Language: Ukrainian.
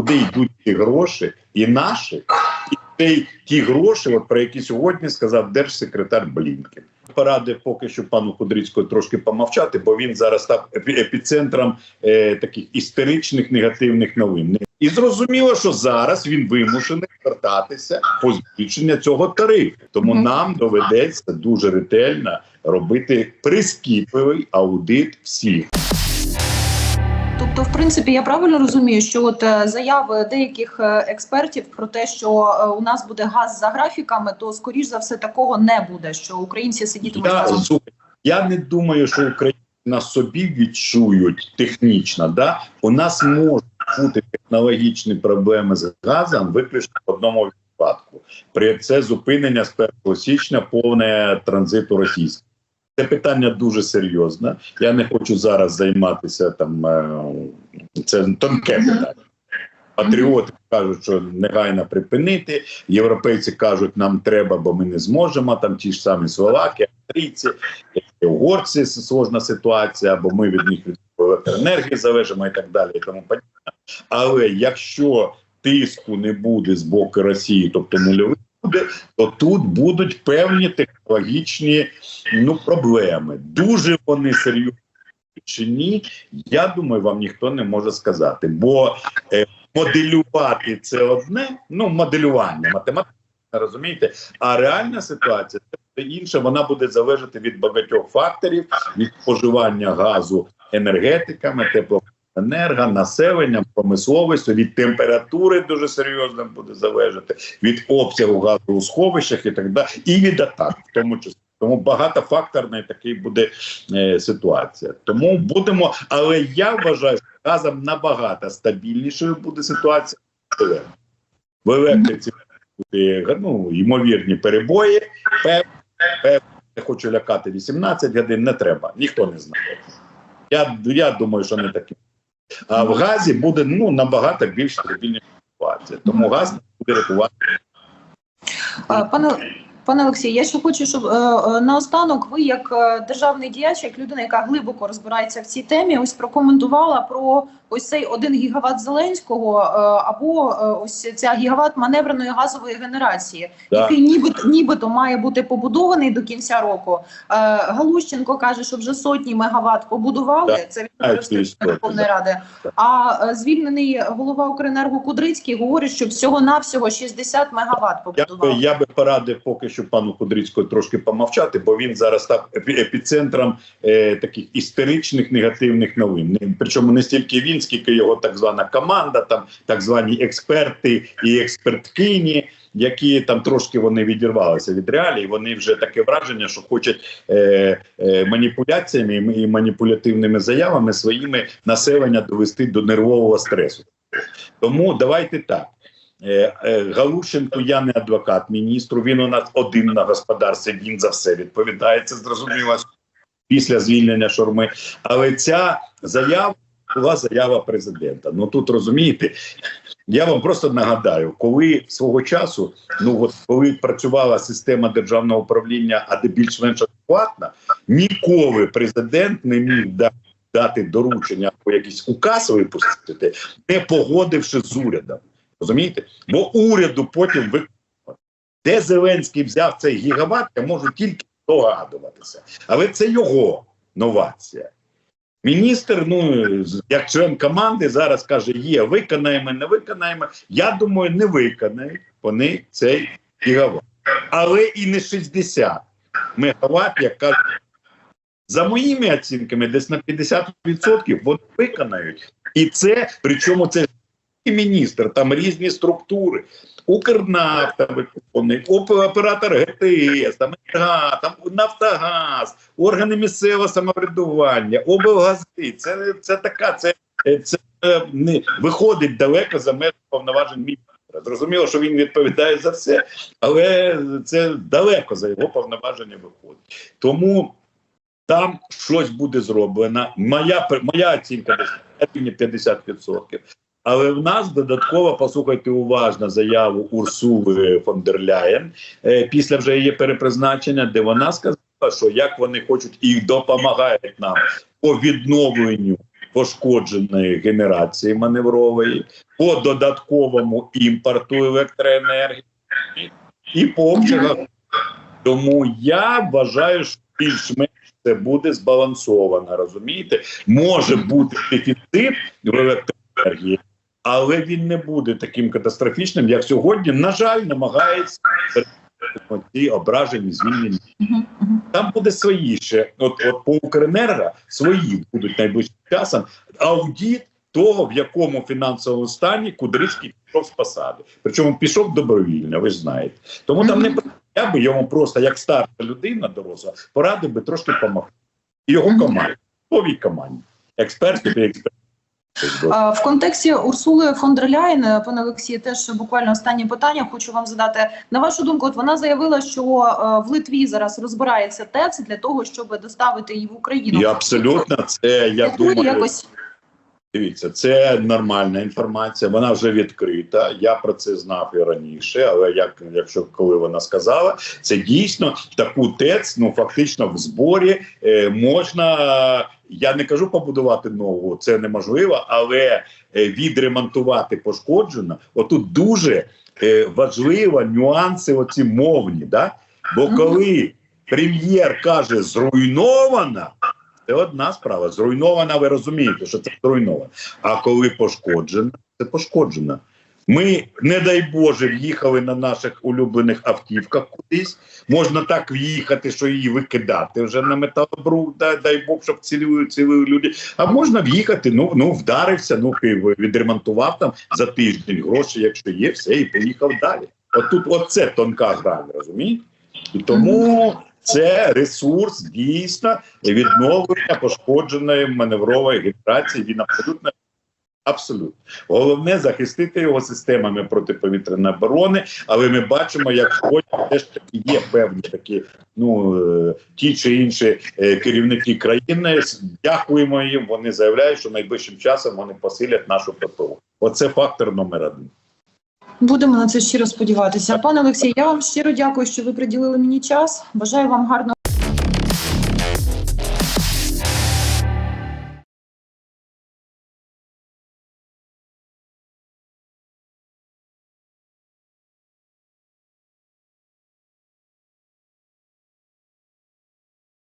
куди йдуть ті гроші, і наші, і ті, ті гроші, от про які сьогодні сказав держсекретар Блінкен. Порадив поки що пану Кудрицького трошки помовчати, бо він зараз став епі- епіцентром е, таких істеричних негативних новин. І зрозуміло, що зараз він вимушений звертатися по збільшення цього тарифу. Тому Мгм. нам доведеться дуже ретельно робити прискіпливий аудит всіх. Тобто, в принципі, я правильно розумію, що от е, заяви деяких е, експертів про те, що е, у нас буде газ за графіками, то скоріш за все такого не буде. Що українці сидітимуть Я, разом. слухай, я не думаю, що українці на собі відчують технічно. Да? У нас можуть бути технологічні проблеми з газом виключно в одному випадку. При це зупинення з 1 січня повне транзиту російського. Це питання дуже серйозне. Я не хочу зараз займатися там. е, Це тонке питання. Патріоти кажуть, що негайно припинити. Європейці кажуть, нам треба, бо ми не зможемо. Там ті ж самі словаки, австрійці, угорці сложна ситуація, бо ми від них від електроенергії залежимо і так далі. І тому подібне. Але якщо тиску не буде з боку Росії, тобто нульовий буде, то тут будуть певні технологічні ну, проблеми. Дуже вони серйозні чи ні, я думаю, вам ніхто не може сказати. Бо е, моделювати це одне, ну моделювання, математика, розумієте, а реальна ситуація це інше, вона буде залежати від багатьох факторів, від споживання газу енергетиками, теплоенерго, населенням, промисловістю, від температури дуже серйозно буде залежати, від обсягу газу у сховищах і так далі, і від атак, в тому числі. Тому багатофакторна такий буде е, ситуація. Тому будемо, але я вважаю, що газом набагато стабільнішою буде ситуація. в електриці. Буде ну, ймовірні перебої. Пев, пев, не хочу лякати 18 годин, не треба, ніхто не знає. Я, я думаю, що не таке. А в газі буде ну, набагато більш стабільна ситуація. Тому газ буде рятувати. Пане пане Олексій, я ще хочу, щоб е, е, наостанок ви, як е, державний діяч, як людина, яка глибоко розбирається в цій темі, ось прокоментувала про ось цей один гігават Зеленського або ось ця гігават маневреної газової генерації, Да. який нібито нібито має бути побудований до кінця року. Галущенко каже, що вже сотні мегаватт побудували. Да. Це від Верховної Ради. А звільнений голова Укренерго Кудрицький говорить, що всього навсього 60 мегаватт Я би, я би порадив поки що пану Кудрицького трошки помовчати, бо він зараз став епіцентром е, таких істеричних негативних новин. Причому не стільки він, скільки його так звана команда, там так звані експерти і експерткині, які там трошки вони відірвалися від реалій. Вони вже таке враження, що хочуть е, е, маніпуляціями і маніпулятивними заявами своїми населення довести до нервового стресу. Тому давайте так. Е, е, Галущенко, я не адвокат міністру. Він у нас один на господарстві. Він за все відповідає. Це зрозуміло після звільнення шурми. Але ця заява була заява президента. Ну тут розумієте, я вам просто нагадаю, коли свого часу, ну от коли працювала система державного управління, а де більш-менш адекватна, ніколи президент не міг да- дати доручення або якийсь указ випустити, не погодивши з урядом. Розумієте? Бо уряду потім виконувати. Де Зеленський взяв цей гігават, я можу тільки догадуватися. Але це його новація. Міністр, ну як член команди, зараз каже: є, виконаємо, не виконаємо. Я думаю, не виконають вони цей гігават. Але і не 60 мегаватт, як кажуть. За моїми оцінками, десь на 50% вони виконають. І це, причому це міністр, там різні структури. Укрнафта виконує, оператор ГТС, там ЕНГА, там Нафтогаз, органи місцевого самоврядування, облгази. Це, це така, це, це е, не виходить далеко за межі повноважень міністра. Зрозуміло, що він відповідає за все, але це далеко за його повноваження виходить. Тому там щось буде зроблено. Моя моя оцінка десь на 50%. Але в нас додатково послухайте уважно заяву Урсули фон дер Ляєн е, після вже її перепризначення, де вона сказала, що як вони хочуть і допомагають нам по відновленню пошкодженої генерації маневрової, по додатковому імпорту електроенергії і по обсягах. Тому я вважаю, що більш-менш це буде збалансовано. Розумієте, може бути дефіцит в електроенергії, але він не буде таким катастрофічним, як сьогодні. На жаль, намагається ці ображені звільнені. Мгм. Там буде свої ще. От, от по Укренерго свої будуть найближчим часом. Аудіт того, в якому фінансовому стані Кудрицький пішов з посади. Причому пішов добровільно, ви ж знаєте. Тому там не я би йому просто як старша людина доросла порадив би трошки допомогти. І його команді, новій команді, експертів і експертів. А, В контексті Урсули фон дер Ляєн, е, пане Олексію, теж буквально останнє питання хочу вам задати. На вашу думку, от вона заявила, що е, в Литві зараз розбирається ТЕЦ для того, щоб доставити її в Україну. І абсолютно це я думаю. якось Дивіться, це нормальна інформація. Вона вже відкрита. Я про це знав і раніше. Але як якщо коли вона сказала, це дійсно таку ТЕЦ, ну фактично в зборі е, можна. Я не кажу побудувати нову, це неможливо, але е, відремонтувати пошкоджено. Отут дуже е, важливо нюанси, оці мовні. Да? Бо коли прем'єр каже зруйнована. Це одна справа. Зруйнована, ви розумієте, що це зруйновано. А коли пошкоджена, це пошкоджена. Ми, не дай Боже, в'їхали на наших улюблених автівках кудись. Можна так в'їхати, що її викидати вже на металобрук, дай, дай Бог, щоб цілили, цілили люди. А можна в'їхати, ну, ну вдарився, ну відремонтував там за тиждень гроші, якщо є, все, і поїхав далі. От тут оце тонка грань, розумієте? І тому це ресурс дійсно відновлення пошкодженої маневрової генерації. Він абсолютно абсолютно головне захистити його системами протиповітряної оборони. Але ми бачимо, як сьогодні теж є певні такі, ну е, ті чи інші е, керівники країни. Дякуємо їм. Вони заявляють, що найближчим часом вони посилять нашу ППО. Оце фактор номер один. будемо на це щиро сподіватися. Пане Олексій, я вам щиро дякую, що ви приділили мені час. Бажаю вам гарного.